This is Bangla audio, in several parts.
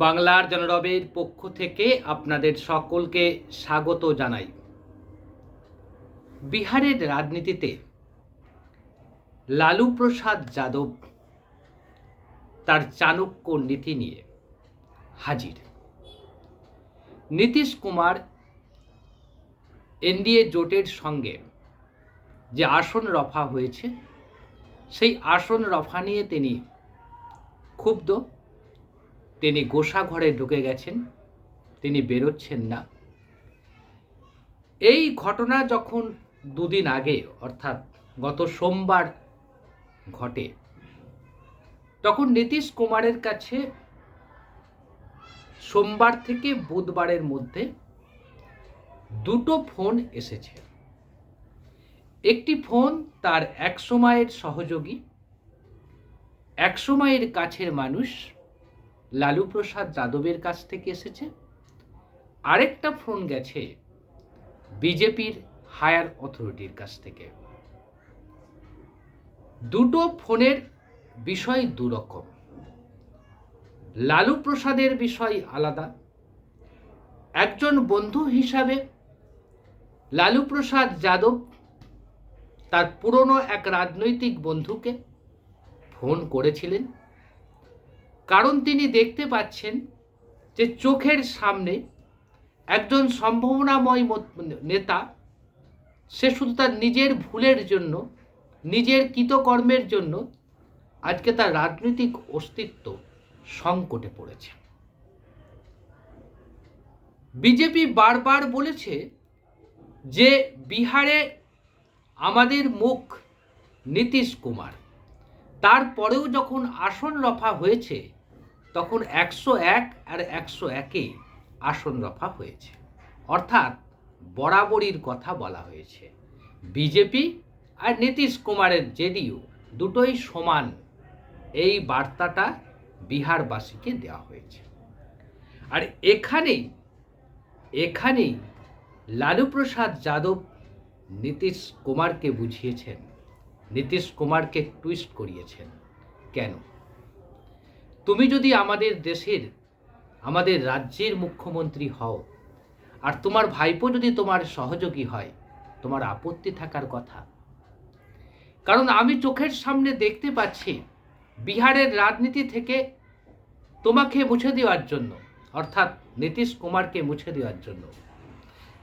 বাংলার জনরবের পক্ষ থেকে আপনাদের সকলকে স্বাগত জানাই। বিহারের রাজনীতিতে লালু প্রসাদ যাদব তার চাণক্য নীতি নিয়ে হাজির। নীতিশ কুমার এনডিএ জোটের সঙ্গে যে আসন রফা হয়েছে, সেই আসন রফা নিয়ে তিনি ক্ষুব্ধ। তিনি গোসা ঘরে ঢুকে গেছেন, তিনি বেরোচ্ছেন না। এই ঘটনা যখন দুদিন আগে, অর্থাৎ গত সোমবার ঘটে, তখন নীতিশ কুমারের কাছে সোমবার থেকে বুধবারের মধ্যে দুটো ফোন এসেছে। একটি ফোন তার এক সময়ের সহযোগী এক সময়ের কাছের মানুষ লালু প্রসাদ যাদবের কাছ থেকে এসেছে। আরেকটা ফোন গেছে বিজেপির হায়ার অথরিটির কাছ থেকে। দুটো ফোনের বিষয় দুরকম। লালু প্রসাদের বিষয় আলাদা। একজন বন্ধু হিসাবে লালু প্রসাদ যাদব তার পুরনো এক রাজনৈতিক বন্ধুকে ফোন করেছিলেন। কারণ তিনি দেখতে পাচ্ছেন যে চোখের সামনে একজন সম্ভাবনাময় নেতা, সে শুধু তার নিজের ভুলের জন্য, নিজের কৃতকর্মের জন্য আজকে তার রাজনৈতিক অস্তিত্ব সংকটে পড়েছে। বিজেপি বারবার বলেছে যে বিহারে আমাদের মুখ নীতিশ কুমার। তারপরেও যখন আসন রফা হয়েছে তখন একশো এক আর একশো একে আসন রফা হয়েছে। অর্থাৎ বরাবরির কথা বলা হয়েছে। বিজেপি আর নীতিশ কুমারের জেডিইউ দুটোই সমান। এই বার্তাটা বিহারবাসীকে দেওয়া হয়েছে। আর এখানেই এখানেই লালু প্রসাদ যাদব নীতিশ কুমারকে বুঝিয়েছেন। নীতিশ কুমারকে টুইস্ট করিয়েছেন। কেন? তুমি যদি আমাদের দেশের, আমাদের রাজ্যের মুখ্যমন্ত্রী হও, আর তোমার ভাইপো যদি তোমার সহযোগী হয়, তোমার আপত্তি থাকার কথা। কারণ আমি চোখের সামনে দেখতে পাচ্ছি বিহারের রাজনীতি থেকে তোমাকে মুছে দেওয়ার জন্য, অর্থাৎ নীতিশ কুমারকে মুছে দেওয়ার জন্য।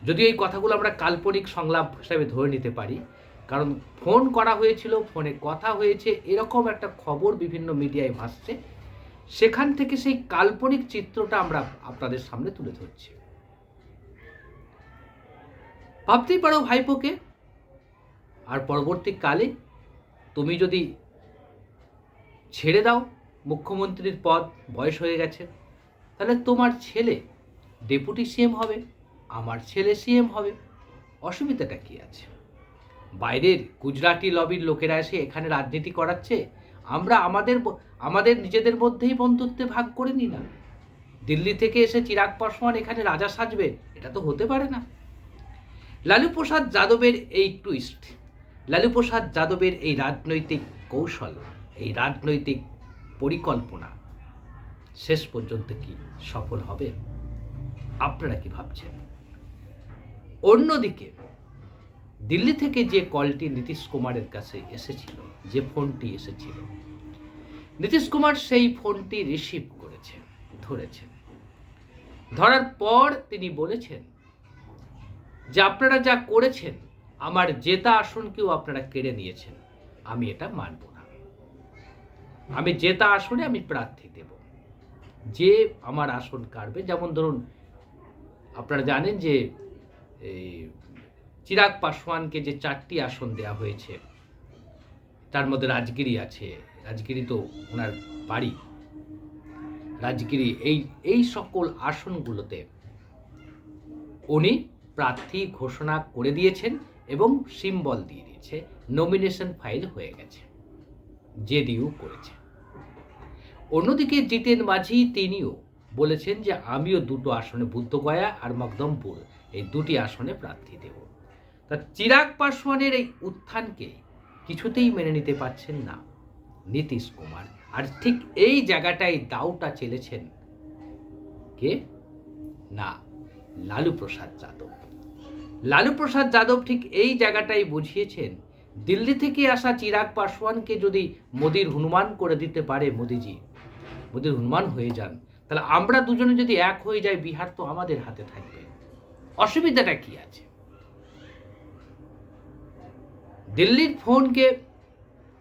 যদি এই কথাগুলো আমরা কাল্পনিক সংলাপ হিসাবে ধরে নিতে পারি, কারণ ফোন করা হয়েছিল, ফোনে কথা হয়েছে, এরকম একটা খবর বিভিন্ন মিডিয়ায় ভাসছে সেখান থেকে সেই কাল্পনিক চিত্রটা আমরা আপনাদের সামনে তুলে ধরছি। ভাবতেই পারো ভাইপোকে, আর পরবর্তীকালে তুমি যদি ছেড়ে দাও, মুখ্যমন্ত্রীর পদ, বয়স হয়ে গেছে, তাহলে তোমার ছেলে ডেপুটি সিএম হবে, আমার ছেলে সিএম হবে। অসুবিধাটা কি আছে? বাইরের গুজরাটি লবির লোকেরা এসে এখানে রাজনীতি করাচ্ছে আমরা আমাদের আমাদের নিজেদের মধ্যেই বন্ধুত্বে ভাগ করে নিই না। দিল্লি থেকে এসে চিরাগ পাসওয়ান এখানে রাজা সাজবে, এটা তো হতে পারে না। লালু প্রসাদ যাদবের এই টুইস্ট লালু প্রসাদ যাদবের এই রাজনৈতিক কৌশল, এই রাজনৈতিক পরিকল্পনা, শেষ পর্যন্ত কি সফল হবে? আপনারা কি ভাবছেন? অন্যদিকে দিল্লি থেকে যে কলটি নীতিশ কুমারের কাছে এসেছিল, যে ফোনটি এসেছিল, নীতিশ কুমার সেই ফোনটি রিসিভ করেছেন ধরেছেন। ধরার পর তিনি বলেছেন, যে আপনারা যা করেছেন, আমার জেতা আসনকেও আপনারা কেড়ে নিয়েছেন, আমি এটা মানব না। আমি জেতা আসনে আমি প্রার্থী দেব। যে আমার আসন কাড়বে, যেমন ধরুন, আপনারা জানেন যে, এই চিরাগ পাসওয়ানকে যে চারটি আসন দেওয়া হয়েছে, তার মধ্যে রাজগিরি আছে। রাজগিরি তো ওনার বাড়ি। রাজগিরি, এই এই সকল আসনগুলোতে উনি প্রার্থী ঘোষণা করে দিয়েছেন এবং সিম্বল দিয়ে দিয়েছে নমিনেশন ফাইল হয়ে গেছে, জেডিইউ করেছে। অন্যদিকে জিতেন মাঝি তিনিও বলেছেন যে, আমিও দুটো আসনে বুদ্ধগয়া আর মকদমপুর, এই দুটি আসনে প্রার্থী দেব। তা চিরাগ পাসওয়ানের এই উত্থানকে কিছুতেই মেনে নিতে পারছেন না নীতিশ কুমার। আর ঠিক এই জায়গাটায় দাউটা চেলেছেন কে? না লালু প্রসাদ যাদব। লালু প্রসাদ যাদব ঠিক এই জায়গাটাই বুঝিয়েছেন, দিল্লি থেকে আসা চিরাগ পাসওয়ানকে যদি মোদির হনুমান করে দিতে পারে মোদিজি, মোদির হনুমান হয়ে যান, তাহলে আমরা দুজনে যদি এক হয়ে যাই, বিহার তো আমাদের হাতে থাকবে। অসুবিধাটা কি আছে? দিল্লির ফোনকে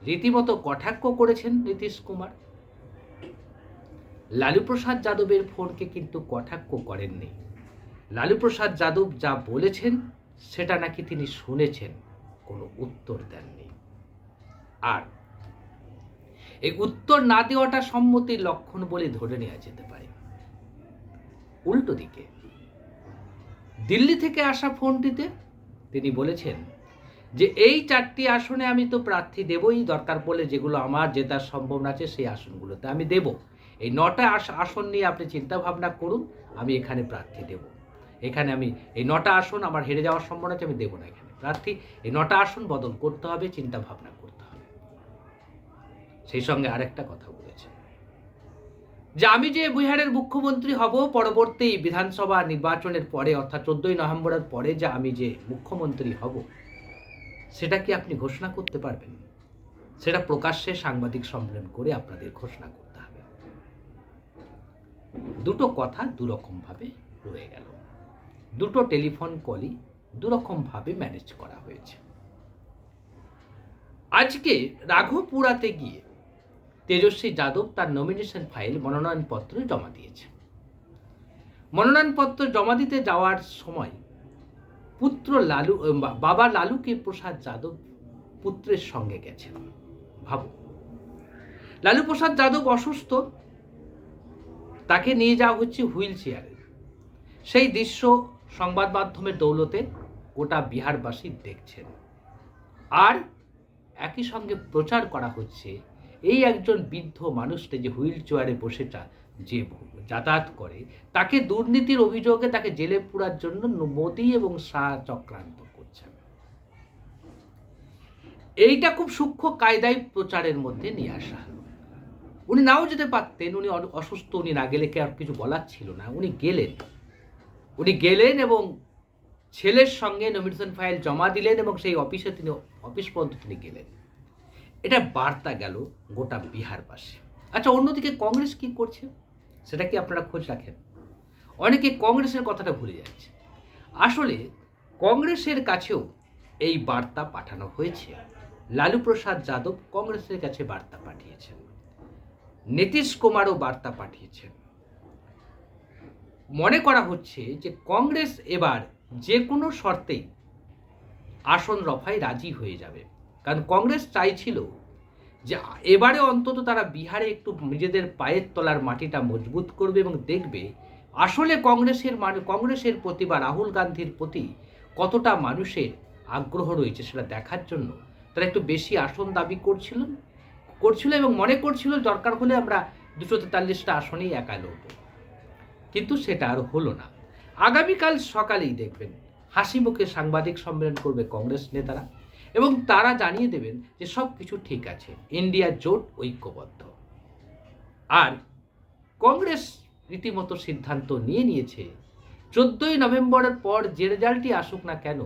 রীতিমতো কটাক্ষ করেছেন নীতিশ কুমার। লালু প্রসাদ যাদবের ফোনকে কিন্তু কটাক্ষ করেননি। লালু প্রসাদ যাদব যা বলেছেন, সেটা নাকি তিনি শুনেছেন, কোনো উত্তর দেননি। আর এই উত্তর না দেওয়াটা সম্মতির লক্ষণ বলে ধরে নেওয়া যেতে পারে। উল্টো দিকে, দিল্লি থেকে আসা ফোনটিতে তিনি বলেছেন যে এই চারটি আসনে আমি তো প্রার্থী দেবই, দরকার পড়লে যেগুলো আমার জেতার সম্ভাবনা আছে সেই আসনগুলোতে আমি দেব। এই নটা আস- আসন নিয়ে আপনি চিন্তা ভাবনা করুন, আমি এখানে প্রার্থী দেব। এখানে আমি, এই নটা আসন আমার হেরে যাওয়ার সম্ভাবনা আছে, আমি দেবো না এখানে। প্রার্থী, এই নটা আসন বদল করতে হবে চিন্তা ভাবনা করতে হবে। সেই সঙ্গে আরেকটা কথা বলেছে। যে আমি যে বিহারের মুখ্যমন্ত্রী হব, পরবর্তী বিধানসভা নির্বাচনের পরে, অর্থাৎ চোদ্দই নভেম্বরের পরে যে আমি যে মুখ্যমন্ত্রী হব সেটা কি আপনি ঘোষণা করতে পারবেন? সেটা প্রকাশ্যে সাংবাদিক সম্মেলন করে আপনাদের ঘোষণা করতে হবে। দুটো কথা দুরকমভাবে রয়ে গেল। দুটো টেলিফোন কলই দুরকমভাবে ম্যানেজ করা হয়েছে। আজকে রাঘবপুরাতে গিয়ে তেজস্বী যাদব তার নমিনেশন ফাইল মনোনয়নপত্র জমা দিয়েছে। মনোনয়নপত্র জমা দিতে যাওয়ার সময় পুত্র লালু বাবা লালুকে প্রসাদ যাদব পুত্রের সঙ্গে গেছেন। ভাবো। লালু প্রসাদ যাদব অসুস্থ, তাকে নিয়ে যাওয়া হচ্ছে হুইল চেয়ারে। সেই দৃশ্য সংবাদ মাধ্যমের দৌলতে গোটা বিহারবাসী দেখছেন। আর একই সঙ্গে প্রচার করা হচ্ছে, এই একজন বৃদ্ধ মানুষটা যে হুইল চেয়ারে বসে যা- যাতায়াত করে, তাকে দুর্নীতির অভিযোগে তাকে জেলে পুরার জন্য মোদী এবং শাহ চক্রান্ত করছেন। এইটা খুব সূক্ষ্ম কায়দায় প্রচারের মধ্যে নিয়ে আসা। উনি নাও যেতে পারতেন, উনি অসুস্থ, উনি না গেলে কে আর কিছু বলার ছিল না। উনি গেলেন। উনি গেলেন এবং ছেলের সঙ্গে নমিনেশন ফাইল জমা দিলেন এবং সেই অফিসে তিনি, অফিস পর্যন্ত তিনি গেলেন। এটা বার্তা গেল গোটা বিহারবাসী। আচ্ছা অন্যদিকে কংগ্রেস কি করছে? সেটা কি আপনারা খোঁজ রাখেন? অনেকে কংগ্রেসের কথাটা ভুলে যাচ্ছে। আসলে কংগ্রেসের কাছেও এই বার্তা পাঠানো হয়েছে। লালু প্রসাদ যাদব কংগ্রেসের কাছে বার্তা পাঠিয়েছেন। নীতিশ কুমারও বার্তা পাঠিয়েছেন। মনে করা হচ্ছে যে কংগ্রেস এবার যে কোনো শর্তেই আসন রফায় রাজি হয়ে যাবে। কারণ কংগ্রেস চাইছিল যে, এবারে অন্তত তারা বিহারে একটু নিজেদের পায়ের তলার মাটিটা মজবুত করবে এবং দেখবে আসলে কংগ্রেসের কংগ্রেসের প্রতি বা রাহুল গান্ধীর প্রতি কতটা মানুষের আগ্রহ রয়েছে সেটা দেখার জন্য। তারা একটু বেশি আসন দাবি করছিলেন করছিল এবং মনে করছিল দরকার হলে আমরা দুশো তেতাল্লিশটা আসনেই একা লড়ব। কিন্তু সেটা আর হলো না। আগামীকাল সকালেই দেখবেন, হাসি মুখে সাংবাদিক সম্মেলন করবে কংগ্রেস নেতারা। এবং তারা জানিয়ে দেবেন যে সব কিছু ঠিক আছে। ইন্ডিয়া জোট ঐক্যবদ্ধ। আর কংগ্রেস রীতিমতো সিদ্ধান্ত নিয়ে নিয়েছে, চোদ্দই নভেম্বরের পর যে রেজাল্টই আসুক না কেন,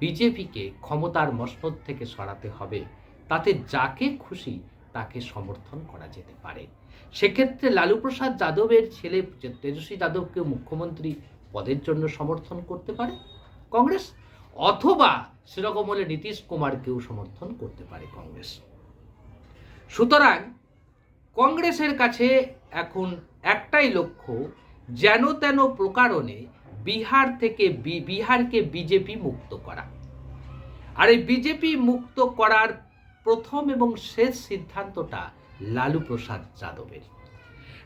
বিজেপিকে ক্ষমতার মসনদ থেকে সরাতে হবে। তাতে যাকে খুশি তাকে সমর্থন করা যেতে পারে। সেক্ষেত্রে লালু প্রসাদ যাদবের ছেলে তেজস্বী যাদবকে মুখ্যমন্ত্রী পদের জন্য সমর্থন করতে পারে। কংগ্রেস অথবা সেরকম হলে নীতিশ কুমারকেও সমর্থন করতে পারে কংগ্রেস। সুতরাং কংগ্রেসের কাছে এখন একটাই লক্ষ্য, যেন তেন প্রকারণে বিহার থেকে বিহারকে বিজেপি মুক্ত করা। আর এই বিজেপি মুক্ত করার প্রথম এবং শেষ সিদ্ধান্তটা লালু প্রসাদ যাদবের।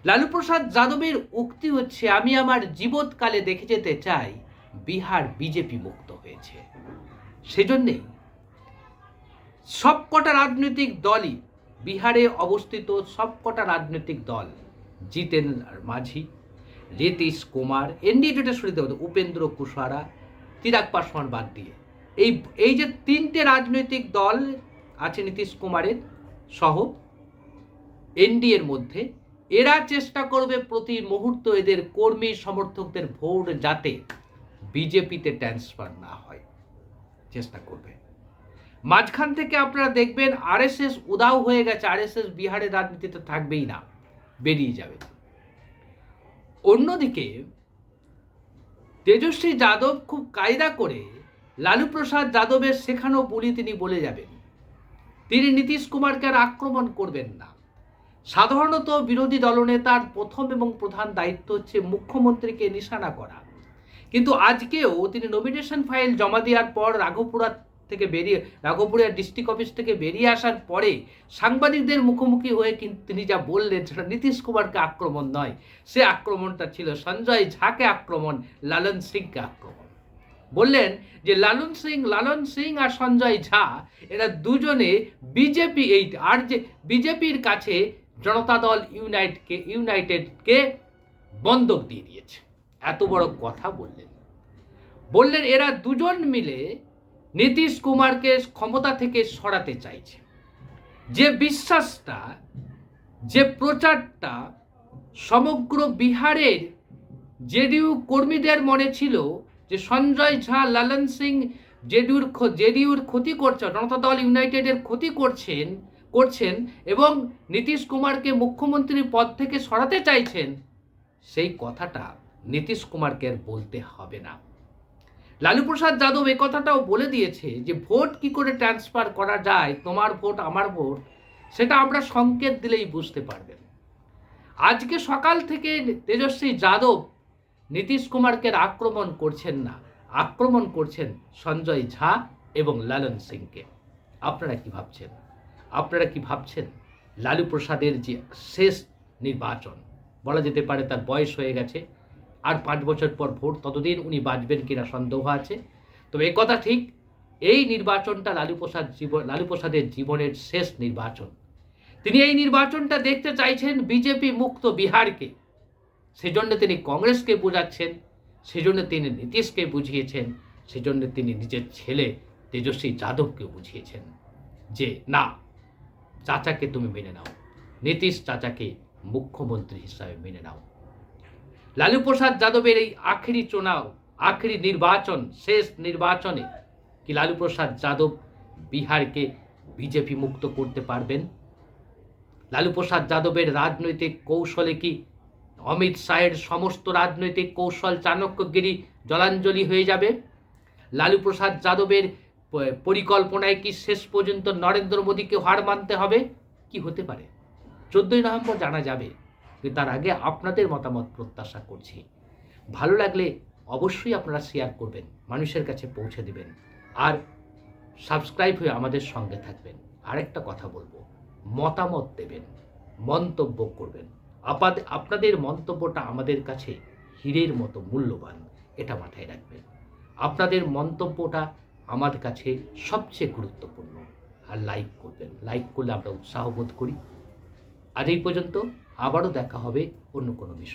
লালু প্রসাদ যাদবের উক্তি হচ্ছে, আমি আমার জীবৎকালে দেখে যেতে চাই বিহার বিজেপি মুক্ত হয়েছে। সেজন্যেই সবকটা রাজনৈতিক দলই বিহারে অবস্থিত সবকটা রাজনৈতিক দল জিতেন মাঝি, নীতিশ কুমার, এনডিএ জোটের শুরুতে হতো উপেন্দ্র কুশওয়ারা চিরাগ পাসওয়ান বাদ দিয়ে। এই এই যে তিনটে রাজনৈতিক দল আছে নীতিশ কুমারের সহ এনডিএর মধ্যে, এরা চেষ্টা করবে প্রতি মুহূর্ত এদের কর্মী সমর্থকদের ভোট যাতে বিজেপিতে ট্রান্সফার না হয়। চেষ্টা করবে। মাঝখান থেকে আপনারা দেখবেন আরএসএস উদাও হয়ে গেছে। আরএসএস বিহারের রাজনীতিতে থাকবেই না, বেরিয়ে যাবে অন্যদিকে তেজস্বী যাদব খুব কায়দা করে লালু প্রসাদ যাদবের শেখানো বলি তিনি বলে যাবেন। তিনি নীতিশ কুমারকে আর আক্রমণ করবেন না। সাধারণত বিরোধী দলনেতার প্রথম এবং প্রধান দায়িত্ব হচ্ছে মুখ্যমন্ত্রীকে নিশানা করা। কিন্তু আজকেও তিনি নমিনেশন ফাইল জমা দেওয়ার পর রাঘবপুরা থেকে বেরিয়ে রাঘবপুরিয়া ডিস্ট্রিক্ট অফিস থেকে বেরিয়ে আসার পরে সাংবাদিকদের মুখোমুখি হয়ে কিন্তু তিনি যা বললেন সেটা নীতিশ কুমারকে আক্রমণ নয়। সে আক্রমণটা ছিল সঞ্জয় ঝাকে আক্রমণ, লালন সিংকে আক্রমণ। বললেন যে লালন সিং লালন সিং আর সঞ্জয় ঝা, এরা দুজনে বিজেপি এই আর যে বিজেপির কাছে জনতা দল ইউনাইটকে, ইউনাইটেডকে বন্ধক দিয়ে দিয়েছে। এত বড় কথা বললেন। বললেন, এরা দুজন মিলে নীতিশ কুমারকে ক্ষমতা থেকে সরাতে চাইছে। যে বিশ্বাসটা, যে প্রচারটা সমগ্র বিহারের জেডিইউ কর্মীদের মনে ছিল যে সঞ্জয় ঝা, লালন সিং জেডিউর জেডিউর ক্ষতি করছে জনতা দল ইউনাইটেডের ক্ষতি করছেন করছেন এবং নীতিশ কুমারকে মুখ্যমন্ত্রীর পদ থেকে সরাতে চাইছেন, সেই কথাটা নীতিশ কুমারকে বলতে হবে না। লালু প্রসাদ যাদব এ কথাটাও বলে দিয়েছে যে, ভোট কি করে ট্রান্সফার করা যায়? তোমার ভোট, আমার ভোট? সেটা আমরা সংকেত দিলেই বুঝতে পারবেন। আজকে সকাল থেকে তেজস্বী যাদব নীতিশ কুমারকে আক্রমণ করছেন না। আক্রমণ করছেন সঞ্জয় ঝা এবং লালন সিংকে। আপনারা কি ভাবছেন? আপনারা কি ভাবছেন লালু প্রসাদের যে শেষ নির্বাচন? বলা যেতে পারে তার বয়স হয়ে গেছে। আর পাঁচ বছর পর ভোট ততদিন উনি বাঁচবেন কিনা সন্দেহ আছে। তবে কথা ঠিক, এই নির্বাচনটা লালু প্রসাদ জীবন লালু প্রসাদের জীবনের শেষ নির্বাচন। তিনি এই নির্বাচনটা দেখতে চাইছেন বিজেপি মুক্ত বিহারকে। সেজন্য তিনি কংগ্রেসকে বোঝাচ্ছেন, সেজন্য তিনি নীতিশকে বুঝিয়েছেন, সেজন্য তিনি নিজের ছেলে তেজস্বী যাদবকে বুঝিয়েছেন যে, না, চাচাকে তুমি মেনে নাও। নীতিশ চাচাকে মুখ্যমন্ত্রী হিসাবে মেনে নাও। লালু প্রসাদ যাদবের এই আখেরি চোনাও, আখেরি নির্বাচন, শেষ নির্বাচনে কি লালু প্রসাদ যাদব বিহারকে বিজেপি মুক্ত করতে পারবেন? লালু প্রসাদ যাদবের রাজনৈতিক কৌশলে কি অমিত শাহের সমস্ত রাজনৈতিক কৌশল চাণক্যগিরি জলাঞ্জলি হয়ে যাবে? লালু প্রসাদ যাদবের পরিকল্পনায় কি শেষ পর্যন্ত নরেন্দ্র মোদীকে হার মানতে হবে? কি হতে পারে? চোদ্দই নভেম্বর জানা যাবে। কিন্তু তার আগে আপনাদের মতামত প্রত্যাশা করছি। ভালো লাগলে অবশ্যই আপনারা শেয়ার করবেন, মানুষের কাছে পৌঁছে দেবেন। আর সাবস্ক্রাইব হয়ে আমাদের সঙ্গে থাকবেন। আরেকটা কথা বলব, মতামত দেবেন, মন্তব্য করবেন। আপাদ- আপনাদের মন্তব্যটা আমাদের কাছে হীরের মতো মূল্যবান, এটা মাথায় রাখবেন। আপনাদের মন্তব্যটা আমাদের কাছে সবচেয়ে গুরুত্বপূর্ণ। আর লাইক করবেন লাইক করলে আমরা উৎসাহ বোধ করি। আজ এই পর্যন্ত। আবারও দেখা হবে অন্য কোনো বিষয়।